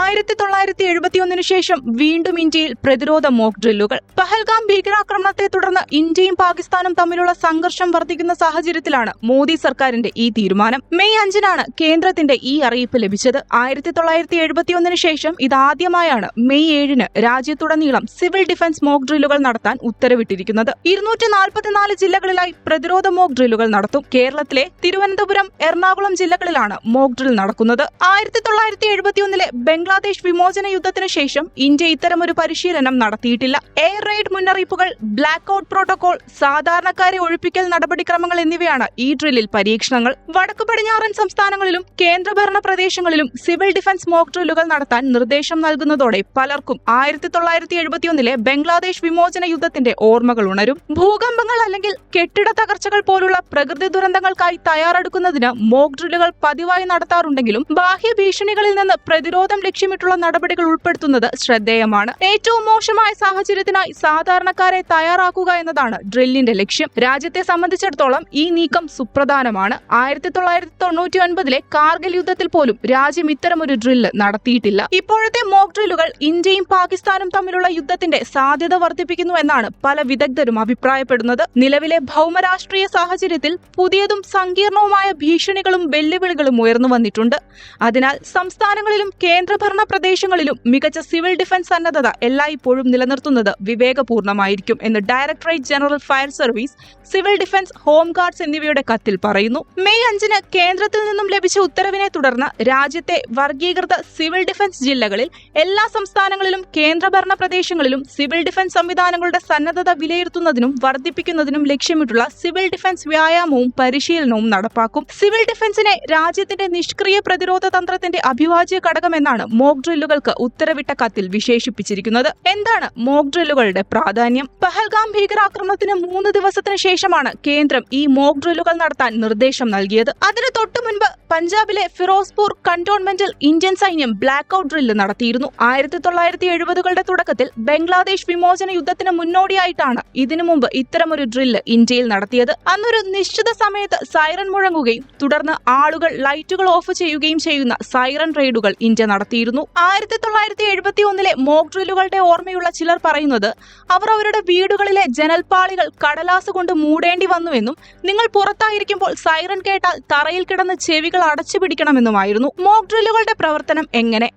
ആയിരത്തി തൊള്ളായിരത്തി എഴുപത്തിയൊന്നിനു ശേഷം വീണ്ടും ഇന്ത്യയിൽ പ്രതിരോധ മോക്ക് ഡ്രില്ലുകൾ. പഹൽഗാം ഭീകരാക്രമണത്തെ തുടർന്ന് ഇന്ത്യയും പാകിസ്ഥാനും തമ്മിലുള്ള സംഘർഷം വർദ്ധിക്കുന്ന സാഹചര്യത്തിലാണ് മോദി സർക്കാരിന്റെ ഈ തീരുമാനം. മെയ് അഞ്ചിനാണ് കേന്ദ്രത്തിന്റെ ഈ അറിയിപ്പ് ലഭിച്ചത്. ആയിരത്തി തൊള്ളായിരത്തി എഴുപത്തിയൊന്നിനു ശേഷം ഇതാദ്യമായാണ് മെയ് ഏഴിന് രാജ്യത്തുടനീളം സിവിൽ ഡിഫൻസ് മോക്ക് ഡ്രില്ലുകൾ നടത്താൻ ഉത്തരവിട്ടിരിക്കുന്നത്. ഇരുന്നൂറ്റി നാൽപ്പത്തിനാല് ജില്ലകളിലായി പ്രതിരോധ മോക്ക് ഡ്രില്ലുകൾ നടത്തും. കേരളത്തിലെ തിരുവനന്തപുരം എറണാകുളം ജില്ലകളിലാണ് മോക്ക് ഡ്രിൽ നടക്കുന്നത്. ആയിരത്തി തൊള്ളായിരത്തി എഴുപത്തിയൊന്നിലെ ബംഗ്ലാദേശ് വിമോചന യുദ്ധത്തിന് ശേഷം ഇന്ത്യ ഇത്തരമൊരു പരിശീലനം നടത്തിയിട്ടില്ല. എയർ റെയ്ഡ് മുന്നറിയിപ്പുകൾ ബ്ലാക്ക് ഔട്ട് പ്രോട്ടോകോൾ സാധാരണക്കാരെ ഒഴിപ്പിക്കൽ നടപടിക്രമങ്ങൾ എന്നിവയാണ് ഈ ഡ്രില്ലിൽ പരീക്ഷണങ്ങൾ. വടക്കു പടിഞ്ഞാറൻ സംസ്ഥാനങ്ങളിലും കേന്ദ്രഭരണ പ്രദേശങ്ങളിലും സിവിൽ ഡിഫൻസ് മോക്ക് ഡ്രില്ലുകൾ നടത്താൻ നിർദ്ദേശം നൽകുന്നതോടെ പലർക്കും ആയിരത്തി തൊള്ളായിരത്തി എഴുപത്തിയൊന്നിലെ ബംഗ്ലാദേശ് വിമോചന യുദ്ധത്തിന്റെ ഓർമ്മകൾ ഉണരും. ഭൂകമ്പങ്ങൾ അല്ലെങ്കിൽ കെട്ടിട തകർച്ചകൾ പോലുള്ള പ്രകൃതി ദുരന്തങ്ങൾക്കായി തയ്യാറെടുക്കുന്നതിന് മോക്ക് ഡ്രില്ലുകൾ പതിവായി നടത്താറുണ്ടെങ്കിലും ബാഹ്യ ഭീഷണികളിൽ നിന്ന് പ്രതിരോധം ലക്ഷ്യമിട്ടുള്ള നടപടികൾ ഉൾപ്പെടുത്തുന്നത് ശ്രദ്ധേയമാണ്. ഏറ്റവും മോശമായ സാഹചര്യത്തിനായി സാധാരണക്കാരെ തയ്യാറാക്കുക എന്നതാണ് ഡ്രില്ലിന്റെ ലക്ഷ്യം. രാജ്യത്തെ സംബന്ധിച്ചിടത്തോളം ഈ നീക്കം സുപ്രധാനമാണ്. ആയിരത്തി തൊള്ളായിരത്തി തൊണ്ണൂറ്റി ഒൻപതിലെ കാർഗിൽ യുദ്ധത്തിൽ പോലും രാജ്യം ഇത്തരമൊരു ഡ്രില്ല് നടത്തിയിട്ടില്ല. ഇപ്പോഴത്തെ മോക്ക് ഡ്രില്ലുകൾ ഇന്ത്യയും പാകിസ്ഥാനും തമ്മിലുള്ള യുദ്ധത്തിന്റെ സാധ്യത വർദ്ധിപ്പിക്കുന്നു എന്നാണ് പല വിദഗ്ധരും അഭിപ്രായപ്പെടുന്നത്. നിലവിലെ ഭൗമരാഷ്ട്രീയ സാഹചര്യത്തിൽ പുതിയതും സങ്കീർണവുമായ ഭീഷണികളും വെല്ലുവിളികളും ഉയർന്നു വന്നിട്ടുണ്ട്. അതിനാൽ സംസ്ഥാനങ്ങളിലും കേന്ദ്രഭരണ പ്രദേശങ്ങളിലും മികച്ച സിവിൽ ഡിഫൻസ് സന്നദ്ധത എല്ലായ്പ്പോഴും നിലനിർത്തുന്നത് വിവേകപൂർണമായിരിക്കും എന്ന് directorate general fire service civil defence home guards എന്നിവയുടെ കത്തിൽ പറയുന്നു. മെയ് അഞ്ചിന് കേന്ദ്രത്തിൽ നിന്നും ലഭിച്ച ഉത്തരവിനെ തുടർന്ന് രാജ്യത്തെ വർഗീകൃത സിവിൽ ഡിഫൻസ് ജില്ലകളിൽ എല്ലാ സംസ്ഥാനങ്ങളിലും കേന്ദ്രഭരണ പ്രദേശങ്ങളിലും സിവിൽ ഡിഫൻസ് സംവിധാനങ്ങളുടെ സന്നദ്ധത വിലയിരുത്തുന്നതിനും വർദ്ധിപ്പിക്കുന്നതിനും ലക്ഷ്യമിട്ടുള്ള സിവിൽ ഡിഫൻസ് വ്യായാമവും പരിശീലനവും നടപ്പാക്കും. സിവിൽ ഡിഫൻസിനെ രാജ്യത്തിന്റെ നിഷ്ക്രിയ പ്രതിരോധ തന്ത്രത്തിന്റെ അഭിവാജ്യ ഘടകമെന്നാണ് മോക്ക് ഡ്രില്ലുകൾക്ക് ഉത്തരവിട്ട കത്തിൽ വിശേഷിപ്പിച്ചിരിക്കുന്നത്. എന്താണ് മോക് ഡ്രില്ലുകളുടെ പ്രാധാന്യം? പഹൽഗാം ഭീകരാക്രമണത്തിന് മൂന്ന് ദിവസത്തിന് ശേഷമാണ് കേന്ദ്രം ഈ മോക് ഡ്രില്ലുകൾ നടത്താൻ നിർദ്ദേശം നൽകിയത്. അതിന് തൊട്ടു മുൻപ് പഞ്ചാബിലെ ഫിറോസ്പൂർ കന്റോൺമെന്റിൽ ഇന്ത്യൻ സൈന്യം ബ്ലാക്ക് ഔട്ട് ഡ്രില്ല് നടത്തിയിരുന്നു. ആയിരത്തി തൊള്ളായിരത്തി എഴുപതുകളുടെ തുടക്കത്തിൽ ബംഗ്ലാദേശ് വിമോചന യുദ്ധത്തിന് മുന്നോടിയായിട്ടാണ് ഇതിനു മുമ്പ് ഇത്തരമൊരു ഡ്രില്ല് ഇന്ത്യയിൽ നടത്തിയത്. അന്നൊരു നിശ്ചിത സമയത്ത് സൈറൺ മുഴങ്ങുകയും തുടർന്ന് ആളുകൾ ലൈറ്റുകൾ ഓഫ് ചെയ്യുകയും ചെയ്യുന്ന സൈറൺ റെയ്ഡുകൾ ഇന്ത്യ നടത്തിയിരുന്നു. ആയിരത്തി തൊള്ളായിരത്തി എഴുപത്തി ഒന്നിലെ മോക് ഡ്രില്ലുകളുടെ ഓർമ്മയുള്ള ചിലർ പറയുന്നത് അവർ അവരുടെ വീടുകളിലെ ജനൽപാളികൾ കടലാസ് കൊണ്ട് മൂടേണ്ടി വന്നുവെന്നും നിങ്ങൾ പുറത്തായിരിക്കുമ്പോൾ സൈറൺ കേട്ടാൽ തറയിൽ കിടന്ന് ചെവികൾ അടച്ചു പിടിക്കണമെന്നുമായിരുന്നു മോക് ഡ്രില്ലുകളുടെ പ്രവർത്തനം എങ്ങനെ?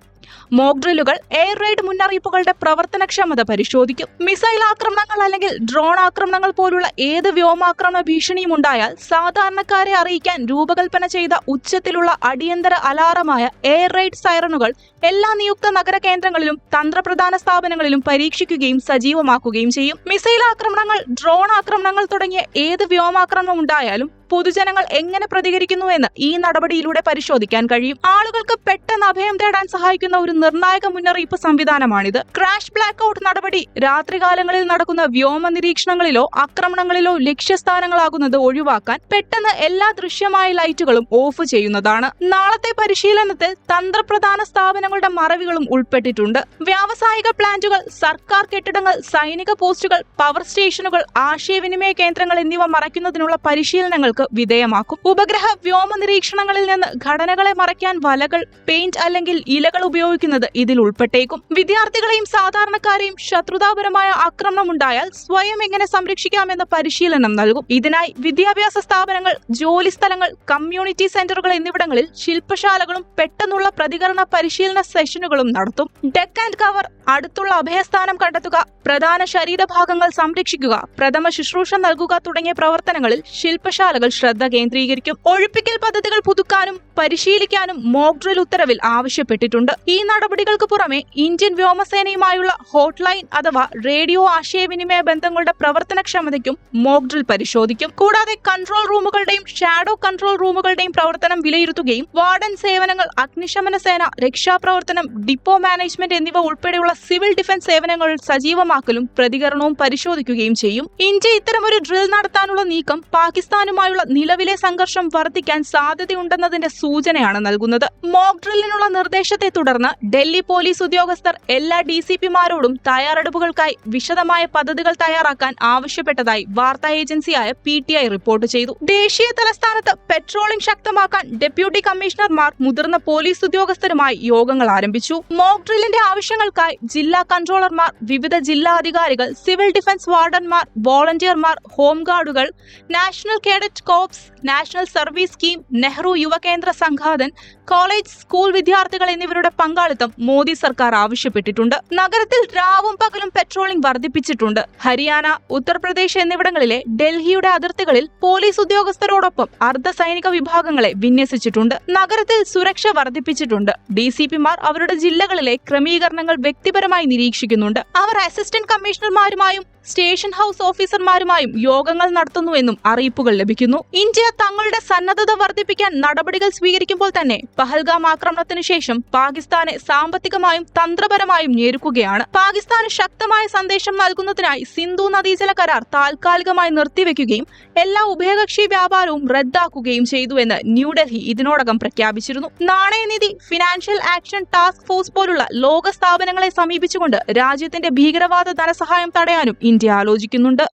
മോക്ക് ഡ്രില്ലുകൾ എയർ റെയ്ഡ് മുന്നറിയിപ്പുകളുടെ പ്രവർത്തനക്ഷമത പരിശോധിക്കും. മിസൈൽ ആക്രമണങ്ങൾ അല്ലെങ്കിൽ ഡ്രോൺ ആക്രമണങ്ങൾ പോലുള്ള ഏത് വ്യോമാക്രമണ ഭീഷണിയും ഉണ്ടായാൽ സാധാരണക്കാരെ അറിയിക്കാൻ രൂപകൽപ്പന ചെയ്ത ഉച്ചത്തിലുള്ള അടിയന്തര അലാറമായ എയർ റെയ്ഡ് സൈറണുകൾ എല്ലാ നിയുക്ത നഗര കേന്ദ്രങ്ങളിലും തന്ത്രപ്രധാന സ്ഥാപനങ്ങളിലും പരീക്ഷിക്കുകയും സജീവമാക്കുകയും ചെയ്യും. മിസൈൽ ആക്രമണങ്ങൾ ഡ്രോൺ ആക്രമണങ്ങൾ തുടങ്ങിയ ഏത് വ്യോമാക്രമണം ഉണ്ടായാലും പൊതുജനങ്ങൾ എങ്ങനെ പ്രതികരിക്കുന്നു എന്ന് ഈ നടപടിയിലൂടെ പരിശോധിക്കാൻ കഴിയും. ആളുകൾക്ക് പെട്ടെന്ന് അഭയം തേടാൻ സഹായിക്കുന്ന ഒരു നിർണായക മുന്നറിയിപ്പ് സംവിധാനമാണിത്. ക്രാഷ് ബ്ലാക്ക് ഔട്ട് നടപടി രാത്രികാലങ്ങളിൽ നടക്കുന്ന വ്യോമ നിരീക്ഷണങ്ങളിലോ ആക്രമണങ്ങളിലോ ലക്ഷ്യസ്ഥാനങ്ങളാകുന്നത് ഒഴിവാക്കാൻ പെട്ടെന്ന് എല്ലാ ദൃശ്യമായ ലൈറ്റുകളും ഓഫ് ചെയ്യുന്നതാണ്. നാളത്തെ പരിശീലനത്തിൽ തന്ത്രപ്രധാന സ്ഥാപനങ്ങളുടെ മറവികളും ഉൾപ്പെട്ടിട്ടുണ്ട്. വ്യാവസായിക പ്ലാന്റുകൾ സർക്കാർ കെട്ടിടങ്ങൾ സൈനിക പോസ്റ്റുകൾ പവർ സ്റ്റേഷനുകൾ ആശയവിനിമയ കേന്ദ്രങ്ങൾ എന്നിവ മറയ്ക്കുന്നതിനുള്ള പരിശീലനങ്ങൾക്ക് വിധേയമാക്കും. ഉപഗ്രഹ വ്യോമ നിരീക്ഷണങ്ങളിൽ നിന്ന് ഘടനകളെ മറയ്ക്കാൻ വലകൾ പെയിന്റ് അല്ലെങ്കിൽ ഇലകൾ ഉപയോഗിക്കുന്നത് ഇതിൽ ഉൾപ്പെട്ടേക്കും. വിദ്യാർത്ഥികളെയും സാധാരണക്കാരെയും ശത്രുതാപരമായ ആക്രമണം ഉണ്ടായാൽ സ്വയം എങ്ങനെ സംരക്ഷിക്കാമെന്ന പരിശീലനം നൽകും. ഇതിനായി വിദ്യാഭ്യാസ സ്ഥാപനങ്ങൾ ജോലി സ്ഥലങ്ങൾ കമ്മ്യൂണിറ്റി സെന്ററുകൾ എന്നിവിടങ്ങളിൽ ശില്പശാലകളും പെട്ടെന്നുള്ള പ്രതികരണ പരിശീലന സെഷനുകളും നടത്തും. ഡെക്ക് ആൻഡ് കവർ അടുത്തുള്ള അഭയസ്ഥാനം കണ്ടെത്തുക പ്രധാന ശരീരഭാഗങ്ങൾ സംരക്ഷിക്കുക പ്രഥമ ശുശ്രൂഷ നൽകുക തുടങ്ങിയ പ്രവർത്തനങ്ങളിൽ ശില്പശാലകൾ ശ്രദ്ധ കേന്ദ്രീകരിക്കും. ഒഴിപ്പിക്കൽ പദ്ധതികൾ പുതുക്കാനും പരിശീലിക്കാനും മോക്ക് ഡ്രിൽ ഉത്തരവിൽ ആവശ്യപ്പെട്ടിട്ടുണ്ട്. ഈ നടപടികൾക്ക് പുറമെ ഇന്ത്യൻ വ്യോമസേനയുമായുള്ള ഹോട്ട്ലൈൻ അഥവാ റേഡിയോ ആശയവിനിമയ ബന്ധങ്ങളുടെ പ്രവർത്തനക്ഷമതയ്ക്കും മോക്ക് ഡ്രിൽ പരിശോധിക്കും. കൂടാതെ കൺട്രോൾ റൂമുകളുടെയും ഷാഡോ കൺട്രോൾ റൂമുകളുടെയും പ്രവർത്തനം വിലയിരുത്തുകയും വാർഡൻ സേവനങ്ങൾ അഗ്നിശമന സേന രക്ഷാപ്രവർത്തനം ഡിപ്പോ മാനേജ്മെന്റ് എന്നിവ ഉൾപ്പെടെയുള്ള സിവിൽ ഡിഫൻസ് സേവനങ്ങൾ സജീവമാക്കലും പ്രതികരണവും പരിശോധിക്കുകയും ചെയ്യും. ഇന്ത്യ ഇത്തരമൊരു ഡ്രിൽ നടത്താനുള്ള നീക്കം പാകിസ്ഥാനുമായുള്ള തമ്മിലുള്ള നിലവിലെ സംഘർഷം വർദ്ധിക്കാൻ സാധ്യതയുണ്ടെന്നതിന്റെ സൂചനയാണ് നൽകുന്നത്. മോക്ക് ഡ്രില്ലിനുള്ള നിർദ്ദേശത്തെ തുടർന്ന് ഡൽഹി പോലീസ് ഉദ്യോഗസ്ഥർ എല്ലാ ഡി സി പിമാരോടും തയ്യാറെടുപ്പുകൾക്കായി വിശദമായ പദ്ധതികൾ തയ്യാറാക്കാൻ ആവശ്യപ്പെട്ടതായി വാർത്താ ഏജൻസിയായ പി ടി ഐ റിപ്പോർട്ട് ചെയ്തു. ദേശീയ തലസ്ഥാനത്ത് പെട്രോളിംഗ് ശക്തമാക്കാൻ ഡെപ്യൂട്ടി കമ്മീഷണർമാർ മുതിർന്ന പോലീസ് ഉദ്യോഗസ്ഥരുമായി യോഗങ്ങൾ ആരംഭിച്ചു. മോക്ക് ഡ്രില്ലിന്റെ ആവശ്യങ്ങൾക്കായി ജില്ലാ കൺട്രോളർമാർ വിവിധ ജില്ലാ അധികാരികൾ സിവിൽ ഡിഫൻസ് വാർഡന്മാർ വോളണ്ടിയർമാർ ഹോംഗാർഡുകൾ national cadet corps national service scheme Nehru Yuva Kendra Sangathan college school വിദ്യാർത്ഥികൾ എന്നിവരുടെ പങ്കാളിത്തം മോദി സർക്കാർ ആവശ്യപ്പെട്ടിട്ടുണ്ട്. നഗരത്തിൽ രാവും പകലും പെട്രോളിംഗ് വർദ്ധിപ്പിച്ചിട്ടുണ്ട്. ഹരിയാന ഉത്തർപ്രദേശ് എന്നിവിടങ്ങളിലെ ഡൽഹിയുടെ അതിർത്തികളിൽ പോലീസ് ഉദ്യോഗസ്ഥരോടൊപ്പം അർദ്ധ സൈനിക വിഭാഗങ്ങളെ വിന്യസിച്ചിട്ടുണ്ട്. നഗരത്തിൽ സുരക്ഷ വർദ്ധിപ്പിച്ചിട്ടുണ്ട്. ഡി സി പിമാർ അവരുടെ ജില്ലകളിലെ ക്രമീകരണങ്ങൾ വ്യക്തിപരമായി നിരീക്ഷിക്കുന്നുണ്ട്. അവർ അസിസ്റ്റന്റ് കമ്മീഷണർമാരുമായും സ്റ്റേഷൻ ഹൌസ് ഓഫീസർമാരുമായും യോഗങ്ങൾ നടത്തുന്നുവെന്നും അറിയിപ്പുകൾ ലഭിക്കുന്നു. ഇന്ത്യ തങ്ങളുടെ സന്നദ്ധത വർദ്ധിപ്പിക്കാൻ നടപടികൾ സ്വീകരിക്കുമ്പോൾ തന്നെ പഹൽഗാം ആക്രമണത്തിന് ശേഷം പാകിസ്ഥാനെ സാമ്പത്തികമായും തന്ത്രപരമായും ഞെരുക്കുകയാണ്. പാകിസ്ഥാന് ശക്തമായ സന്ദേശം നൽകുന്നതിനായി സിന്ധു നദീജല കരാർ താൽക്കാലികമായി നിർത്തിവെക്കുകയും എല്ലാ ഉഭയകക്ഷി വ്യാപാരവും റദ്ദാക്കുകയും ചെയ്തുവെന്ന് ന്യൂഡൽഹി ഇതിനോടകം പ്രഖ്യാപിച്ചിരുന്നു. നാണയനിധി ഫിനാൻഷ്യൽ ആക്ഷൻ ടാസ്ക് ഫോഴ്സ് പോലുള്ള ലോക സ്ഥാപനങ്ങളെ സമീപിച്ചുകൊണ്ട് രാജ്യത്തിന്റെ ഭീകരവാദ ധനസഹായം തടയാനും ഇന്ത്യ ആലോചിക്കുന്നുണ്ട്.